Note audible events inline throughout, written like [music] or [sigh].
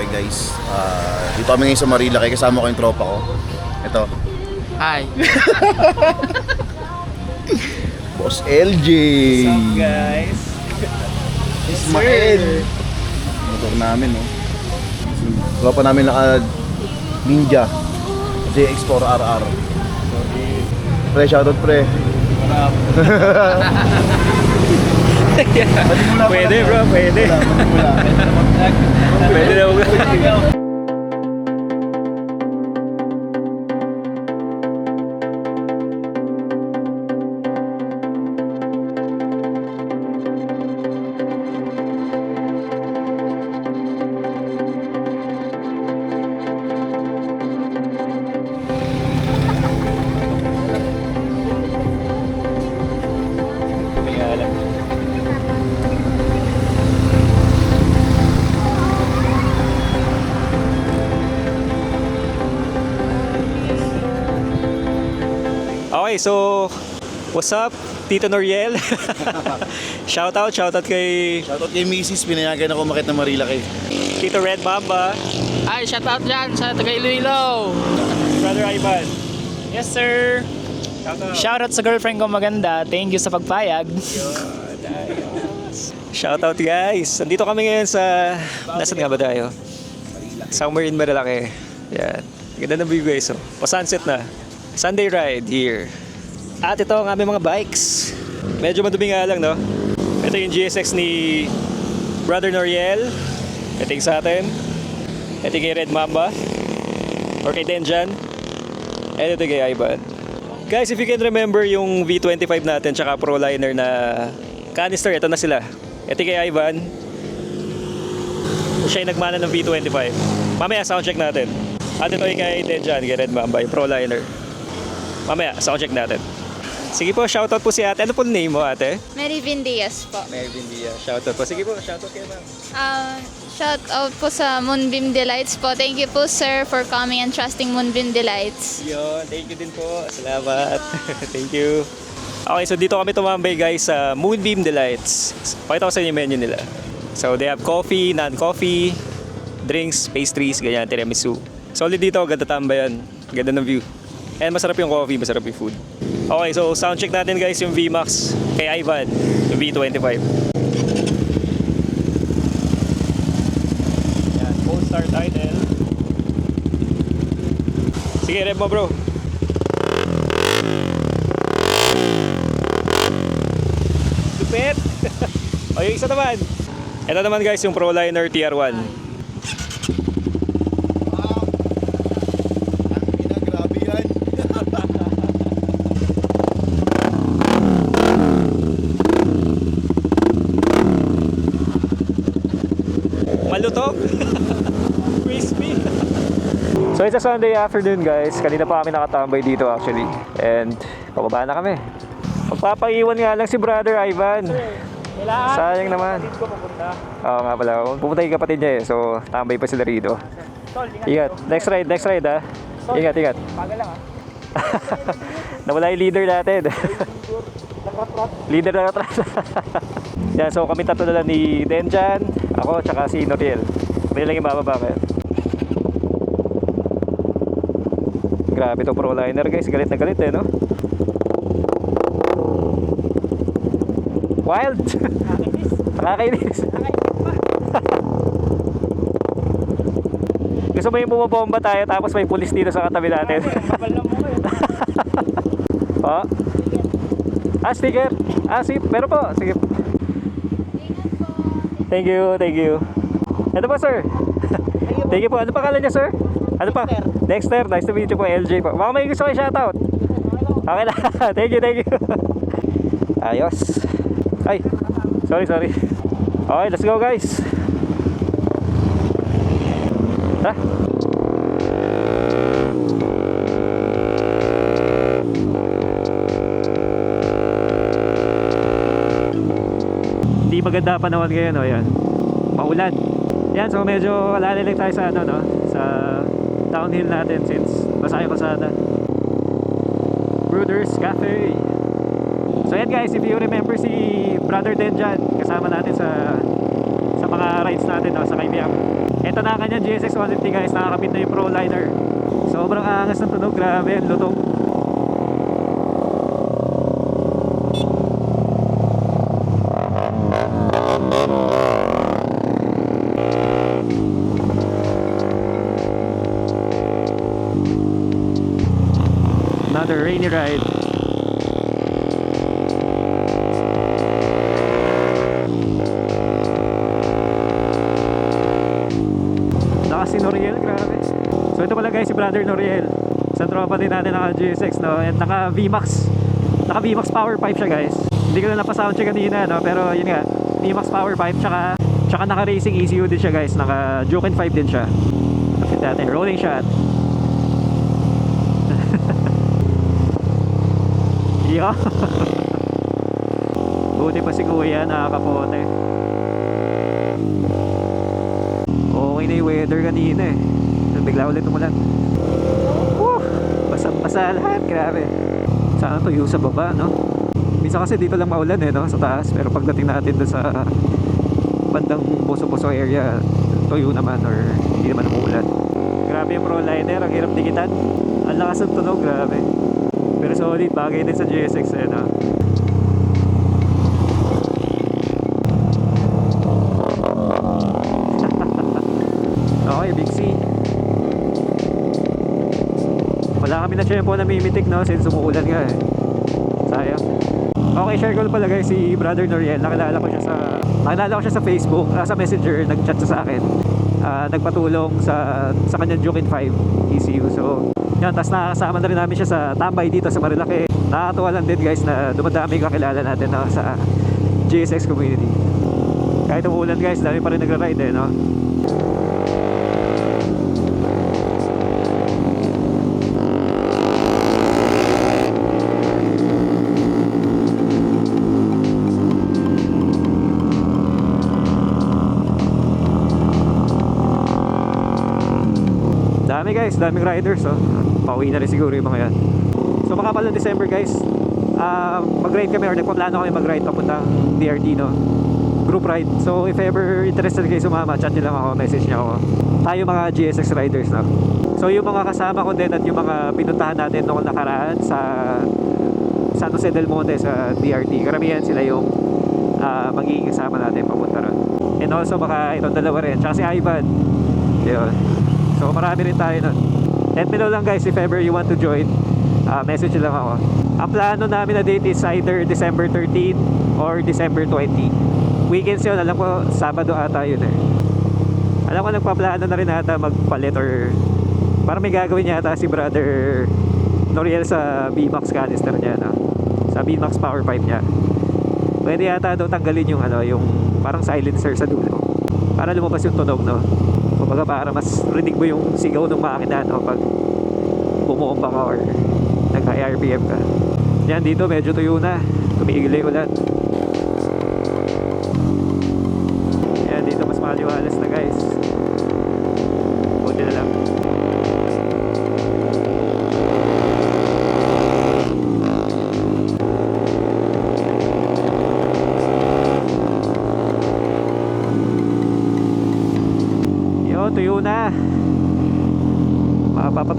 Okay guys, Ah, dito kami ngayon sa Marilaki, kasama ko yung tropa ko. Ito, Hi. [laughs] Boss LJ. guys? [laughs] Ismael. Motor namin, no? Tropa namin naka Ninja. JX4 RR. Pre, shoutout pre. [laughs] Pwede bro, pwede. [laughs] Pwede daw. Okay, so what's up, Tito Noriel? [laughs] shout out, shout out kay Shoutout kay Mrs. Pinayagan ako makit na Marilaki. Tito Red Mamba, Ay, shout out dyan sa taga Iloilo. Brother Ivan. Yes, sir. Shout out. Shout out sa girlfriend ko maganda. Thank you sa pagpayag. Shout out guys. Nandito kami ngayon sa Nasaan nga ba tayo? Somewhere in Marilaki. Yan. Ganda ng view guys. Oh. Pa-sunset na. Sunday ride here. At ito ang aming mga bikes. Medyo madumi nga lang, no? Ito yung GSX ni Brother Noriel. Ito yung sa atin. Ito yung Red Mamba. Or kay Denjan. And ito kay Ivan. Guys, if you can remember yung V25 natin tsaka Proliner na canister, ito na sila. Ito kay Ivan. Siya yung nagmana ng V25. Mamaya, soundcheck natin. At ito yung kay Dejan, kay Red Mamba, yung Proliner. Mamaya, soundcheck natin. Sige po, shoutout po si ate. Ano po name mo ate? Mary Vin Diaz po. Mervin Dia. Shoutout po. Sige po, shoutout kayo ma'am. Uh, shout out po sa Moonbeam Delights po. Thank you po sir for coming and trusting Moonbeam Delights. Yun, thank you din po. Salamat. [laughs] thank you. Okay, so dito kami tumambay guys sa Moonbeam Delights. Pakita ko sa inyo yung menu nila. So they have coffee, non-coffee, drinks, pastries, ganyan, tiramisu. Solid dito, ganda tambayan. Ganda ng view. And masarap yung coffee, masarap yung food. Okay, so soundcheck natin guys yung VMAX kay Ivan, yung V25. Yan, full star title. Sige, rev mo bro. Lupit! [laughs] o yung isa naman. Ito naman guys yung Proliner TR1. So it's a Sunday afternoon guys. Kanina pa kami nakatambay dito actually. And pababa na kami. Magpapaiwan nga lang si brother Ivan. Sayang naman. Oo nga pala. Pupunta yung kapatid niya eh. So tambay pa sila rito. Ingat. Next ride, next ride ha. Ingat, ingat. [laughs] Nawala yung leader natin. [laughs] leader na katras. [laughs] Yan, so kami tatlo na lang ni Denjan, ako, tsaka si Noriel. Kami lang yung bababa ngayon. Grabe to proliner guys, galit na galit eh, no? Wild! Nakakainis. Gusto mo yung bumabomba tayo tapos may pulis dito sa katabi natin. [laughs] oh. Ah, sticker. Ah, si, meron po. Sige. Thank you, thank you. Ito po, sir. thank you po. Ano pangalan niya, sir? Ano pa? Dexter. Nice to meet you po, LJ po. Baka may gusto kayo shoutout. Okay na. [laughs] thank you, thank you. [laughs] Ayos. Ay. Sorry, sorry. Okay, let's go, guys. Ha? Hindi maganda panahon ngayon, oh, yan. Maulan. Yan, so medyo alala lang tayo sa ano, no? Sa downhill natin since basa yung kalsada. Brothers Cafe. So yan guys, if you remember si Brother Den dyan, kasama natin sa sa mga rides natin, no? sa Kaibiyang. Ito na ang kanyang GSX 150 guys, nakakapit na yung Pro Liner. Sobrang angas ng tunog, grabe, ang lutong. Rainy ride. Naka si Noriel, grabe. So ito pala guys, si brother Noriel. Sa tropa din natin naka GSX, no? And naka VMAX. Naka VMAX power pipe siya guys. Hindi ko na napasoundcheck kanina, no? Pero yun nga, VMAX power pipe, tsaka, tsaka naka racing ECU din siya guys. Naka Joken 5 din siya. Kapit natin, rolling shot. Yo. Buti pa si kuya, nakakapote. Okay na yung weather kanina eh. Bigla ulit umulan. Woo! Basang-basa lahat, grabe. Sana tuyo sa baba, no? Minsan kasi dito lang maulan eh, no? Sa taas. Pero pagdating natin doon sa bandang Boso-Boso area, tuyo naman or hindi naman umuulan. Grabe yung pro liner, ang hirap dikitan. Ang lakas ng tunog, grabe. Pero solid, bagay din sa GSX eh, no? [laughs] Okay, Big C. Wala kami na tiyempo na mimitik, no? Since umuulan nga eh. Sayang. Okay, share ko pala guys si Brother Noriel. Nakilala ko siya sa nakilala ko siya sa Facebook, ah, sa Messenger, nag-chat siya sa akin. Ah, nagpatulong sa sa kanyang Jokin 5 ECU. So, yan, tapos nakakasama na rin namin siya sa tambay dito sa Marilake. Nakakatuwa lang din guys na dumadami kakilala natin no, sa GSX community. Kahit umuulan guys, dami pa rin nagra-ride eh, no? Dami guys, daming riders oh. Pauwi na rin siguro yung mga yan. So baka pala December guys, ah, mag-ride kami or nagpaplano kami mag-ride papuntang DRT no. Group ride. So if ever interested kayo sumama, chat nyo lang ako, message nyo ako. Tayo mga GSX riders no. So yung mga kasama ko din at yung mga pinuntahan natin noong nakaraan sa San Jose del Monte sa DRT. Karamihan sila yung ah, magiging kasama natin papunta ron. And also baka itong dalawa rin, tsaka si Ivan. Yun. So marami rin tayo nun. Me know lang guys if ever you want to join. Ah, message lang ako. Ang plano namin na date is either December 13 or December 20. Weekends yun, alam ko Sabado ata yun eh. Alam ko nagpaplano na rin ata magpalit or parang may gagawin yata si brother Noriel sa VMAX canister niya no? sa VMAX power pipe niya pwede yata daw tanggalin yung ano yung parang silencer sa dulo para lumabas yung tunog no kumbaga para mas rinig mo yung sigaw ng makina no? Pag bumuomba ka or nagka RPM ka. Yan dito medyo tuyo na. Yung ulan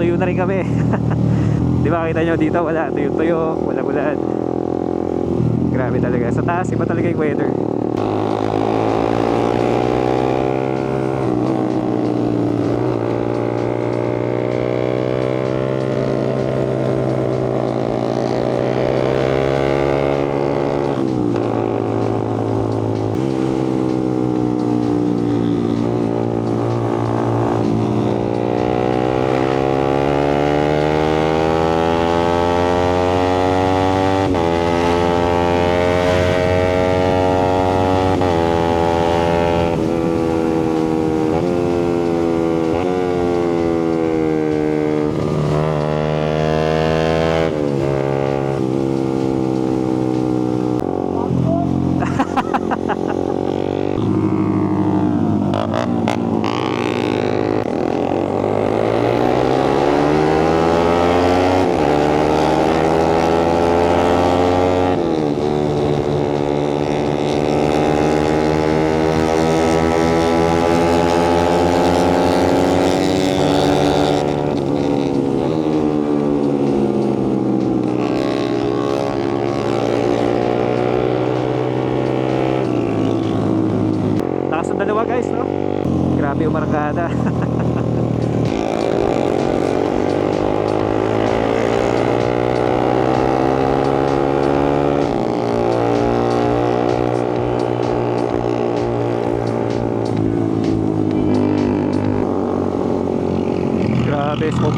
Mapapatuyo na rin kami. [laughs] Di ba kita nyo dito wala tuyo-tuyo, wala ulan. Grabe talaga. Sa taas, iba talaga yung weather.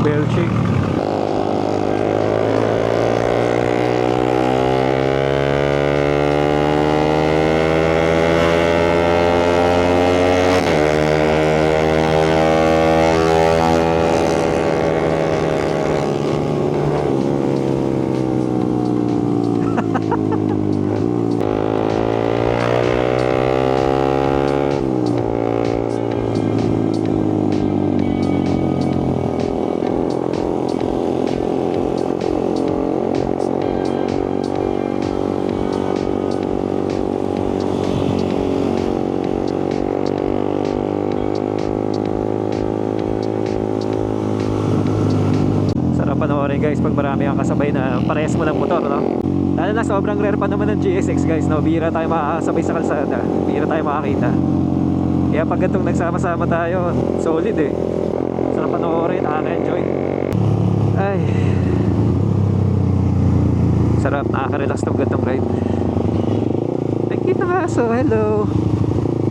Grabe, guys pag marami kang kasabay na parehas mo ng motor, no? Lalo na sobrang rare pa naman ng GSX guys, no? Bira tayo makakasabay sa kalsada. Bira tayo makakita. Kaya pag ganitong nagsama-sama tayo, solid eh. Sarap panoorin, nakaka-enjoy. Ay. Sarap, nakaka-relax tong ganitong ride. Nakikita nga, so hello.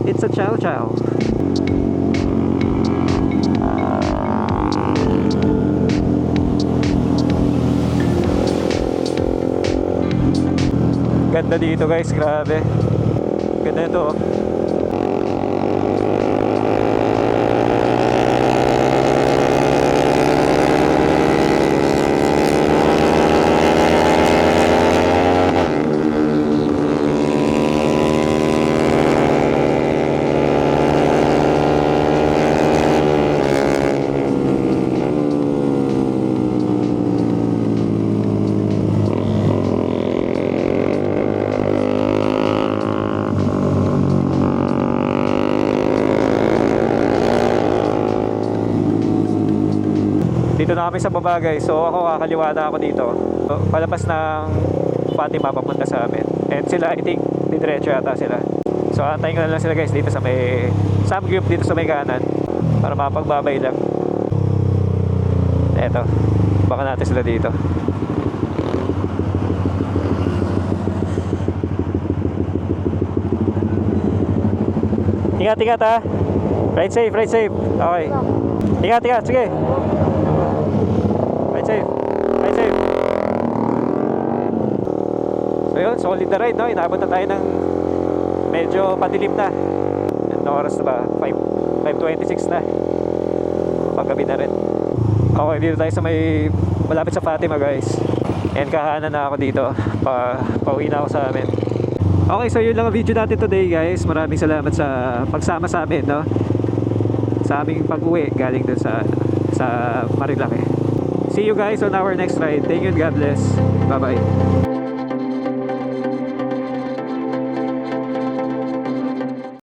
It's a chow chow. Ganda dito guys, grabe. Ganda ito. oh. Dito na kami sa baba guys. So ako kakaliwa na ako dito. So, palabas ng Fatima papunta sa amin. And sila I think didiretso yata sila. So antayin ko na lang sila guys dito sa may sub group dito sa may kanan para mapagbabay lang. Eto. Baka natin sila dito. Ingat, ingat ha. Ride safe, ride safe. Okay. Ingat, ingat. Sige. Ride safe. Ride. So yun, solid na ride, no? Inabot na tayo ng medyo padilim na. Ano oras na ba? 5, 5.26 na. Paggabi na rin. Okay, dito tayo sa may malapit sa Fatima, guys. And kahanan na ako dito. Pa, pauwi na ako sa amin. Okay, so yun lang ang video natin today, guys. Maraming salamat sa pagsama sa amin, no? Sa aming pag-uwi galing dun sa sa Marilaki. See you guys on our next ride. Thank you and God bless. Bye-bye.